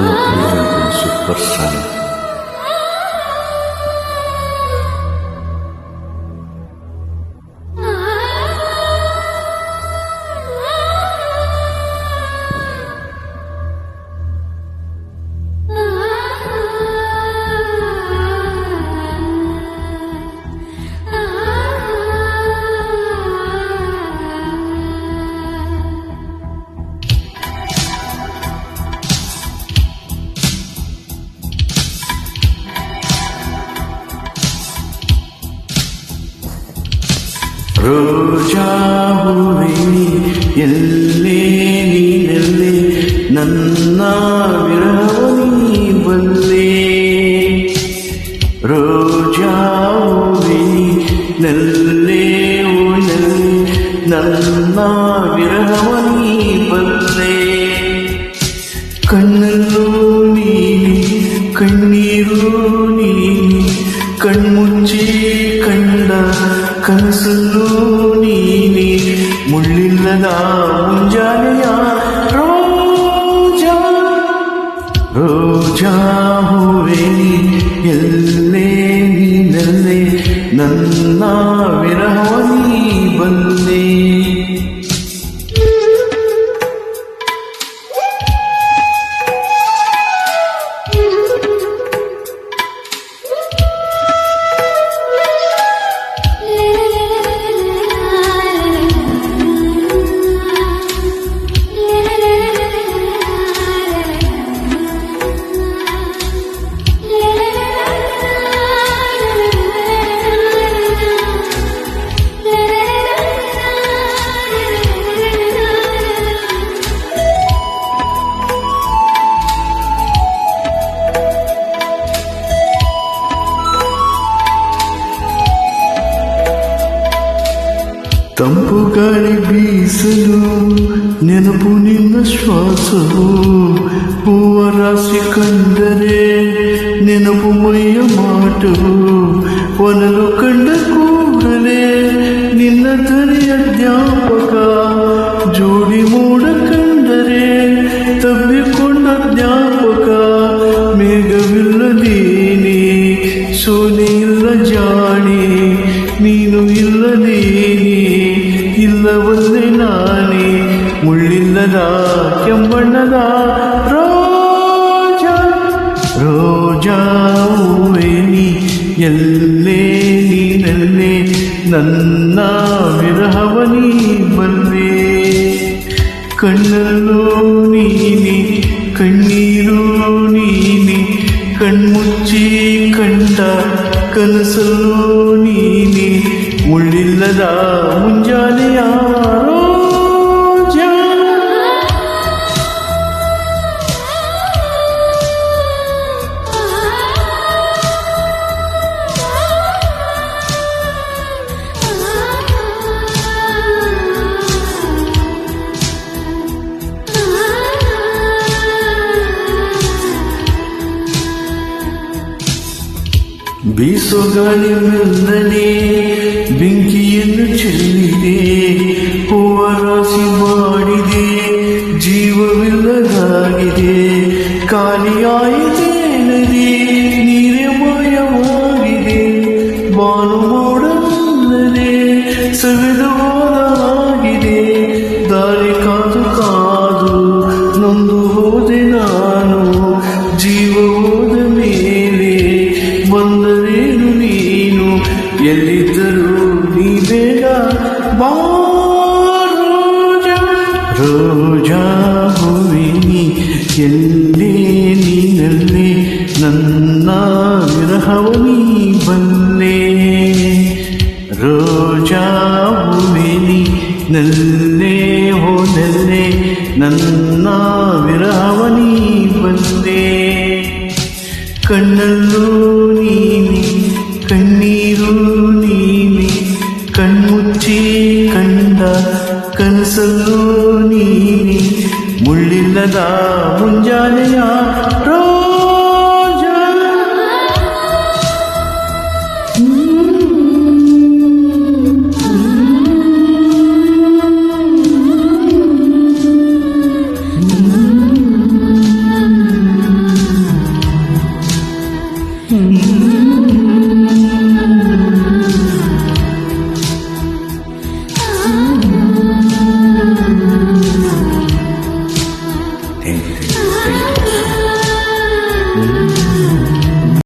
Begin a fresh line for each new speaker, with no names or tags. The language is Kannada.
peluk dengan busuk bersama. ரோஜாவுவினி எல்லே കണ്ണല്ലോ നീ കണ്ണീരോ നീ കൺമുച്ചേ ಕನಸಲ್ಲೂ ನೀನಿ ಮುಳ್ಳಿಲ್ಲದ ಮುಂಜಾನೆಯ ರೋಜಾ ರೋಜಾ ಹೂವೇ ಎಲ್ಲೇ ನೀನಲ್ಲೇ ನನ್ನ ವಿರಹವ ನೀ ಬಂದೇ ತಂಪು ಗಾಳಿ ಬೀಸಲು ನೆನಪು ನಿನ್ನ ಶ್ವಾಸವು. ಹೂವ ರಾಶಿ ಕಂಡರೆ ನೆನಪು ಮೈಯ ಮಾಟವು. ಒನಲು ಕಂಡ ಕೂಡಲೇ ನಿನ್ನ ಧ್ವನಿಯ ಜ್ಞಾಪಕ. ಜೋಡಿ ಮೂಡ ಕಂಡರೆ ತಬ್ಬಿಕೊಂಡ ಜ್ಞಾಪಕ. ಮೇಘವಿಲ್ಲದೇನೆ ಸೋನೆ ಇಲ್ಲವಲ್ಲೇ ನಾನೇ ಮುಳ್ಳಿಲ್ಲದ ಕೆಂಬಣ್ಣದ ರೋಜಾ ರೋಜಾ ಹೂವೇ ನೀ ಎಲ್ಲೇ ನೀನಲ್ಲೇ ನನ್ನ ವಿರಹವನಿ ಬಲ್ಲೆ ಕಣ್ಣಲ್ಲೂ ನೀನಿ ಕಣ್ಣೀರು ನೀನಿ ಕಣ್ಮುಚ್ಚಿ ಕಂಡ ಕನಸಲ್ಲೂ ನೀನಿ ಮುಳ್ಳಿಲ್ಲದ ಮುಂಜಾನೆಯ ಬೀಸೋ ಗಾಳಿ ಮೆಲ್ಲನೆ ಬೆಂಕಿಯನ್ನು ಚೆಲ್ಲಿದೆ ಹೂವ ರಾಶಿ ಮಾಡಿದೆ ಜೀವವಿಲ್ಲದಾಗಿದೆ ಖಾಲಿಯಾಯಿತೆ ರೋಜಾ ರೋಜಾ ಹೂವಿನಿ ಎಲ್ಲೇ ನೀನಲ್ಲೇ ನನ್ನ ವಿರಹವನಿ ಬಲ್ಲೆ ರೋಜಾ ಹೂವಿನಿ ನಲ್ಲೇ ಹೋದಲ್ಲೇ ನನ್ನ ವಿರಹವನಿ ಬಂದೆ ಕಣ್ಣಲ್ಲೂ ಕಂಡ ಕನಸಲ್ಲೂ ನೀನಿ ಮುಳ್ಳಿಲ್ಲದ ಮುಂಜಾನೆಯ